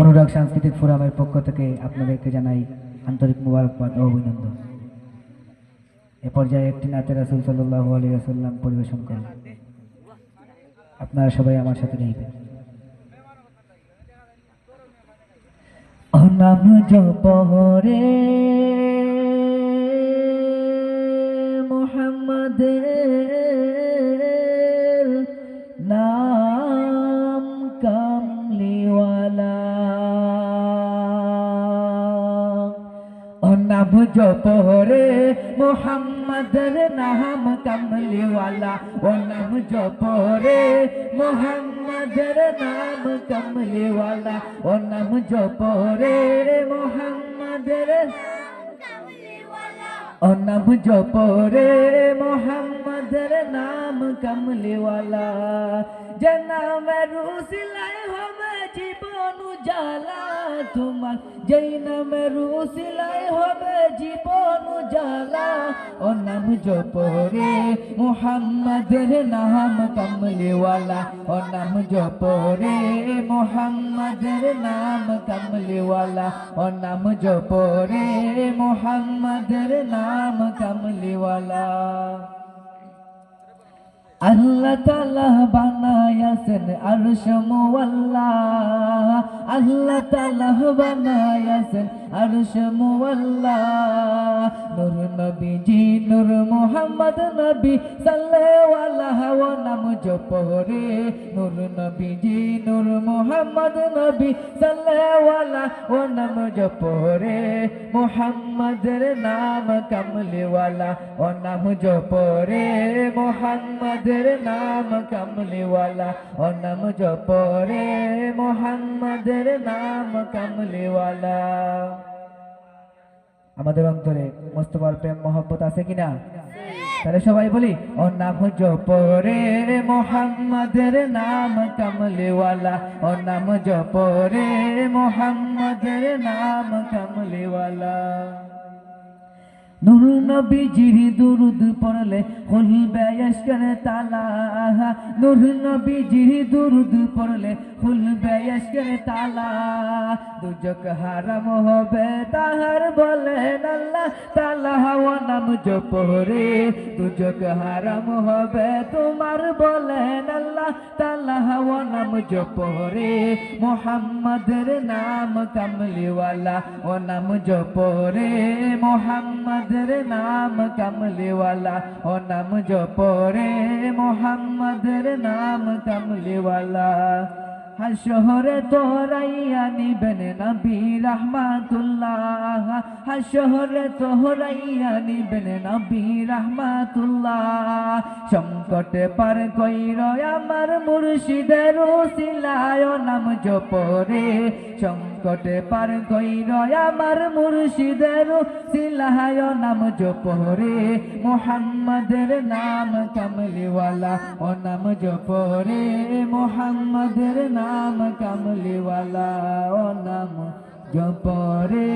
অনুরাগ সাংস্কৃতিক ফোরামের পক্ষ থেকে আপনাদেরকে জানাই আন্তরিক মুবারকবাদ ও অভিনন্দন। এ পর্যায়ে একটি নাতে রাসুল সাল্লাহ আলিয়াল্লাম পরিবেশন করেন। আপনারা সবাই আমার সাথে রইবেন। অনাম জপরে নাম জপরে মোহাম্মদের নাম কমলিওয়ালা। ও নাম জপরে মোহাম্মদের নাম কমলিওয়ালা। ও নাম জপরে মোহাম্মদের ও নাম জপরে মোহাম্মদের নাম কমলিওয়ালা। যে নামে রুসিলাই উজালা তোমার। যেই নামে রুসিলাই হবে জীবন উজালা ও নাম জপরে মোহাম্মদের নাম কমলিওয়ালা। ও নাম জপরে মোহাম্মদের নাম কমলিওয়ালা। ও নাম জপরে মোহাম্মদের নাম কমলিওয়ালা। আল্লাহ তালা বানায়াছেন আরশ মুওয়াল্লা। আল্লাহ তালা বানায়াছেন আরশ মুওয়াল্লা। নূর নবীজি, নূর মোহাম্মদ নবী সাল্লাল্লাহু নাম জপরে নূর নবীজি, নূর মোহাম্মদ নবী সাল্লাল্লাহু ওয়া নাম জপরে মোহাম্মদের নাম কমলিওয়ালা ও নাম জপরে মোহাম্মদের নাম কমলিওয়ালা ও নাম জপরে মোহাম্মদের নাম কমলিওয়ালা। আমাদের অন্তরে মোস্তফার প্রেম, মহব্বত আছে কিনা? তাহলে সবাই বলি ও নাম জপরে মোহাম্মদের নাম কমলিওয়ালা। ও নাম জপরে মোহাম্মদের নাম কমলিওয়ালা। নূর নবীজির দুরুদ পড়লে আশকার তালা। নূর নবীজির দুরুদ পড়লে খুলবে আশকার তালা দুজক হারাম হবে তাহার বলেন আল্লাহ তালা হাওয়া নাম জপরে দুজক হারাম হবে তোমার বলেন আল্লাহ তালা হাওয়া নাম জপরে মোহাম্মদের নাম কমলিওয়ালা ও নাম জপরে মোহাম্মদের নাম কমলিওয়ালা ও নাম জপরে মোহাম্মদের নাম কমলিওয়ালা হাসহরে তোরাইয়া নিবেন নবী রহমাতুল্লাহ। হাসহরে তোরাইয়া নিবেন নবী রহমাতুল্লাহ। সংকটে পার কইর আমার মুর্শিদের ওসিলায় নাম জপরে। সংকটে পার কইর আমার মুর্শিদের সিলাহায় নাম জপরে মোহাম্মদের নাম কামলিওয়ালা, ও নাম জপরে মোহাম্মদের নাম কামলিওয়ালা, ও নাম জপরে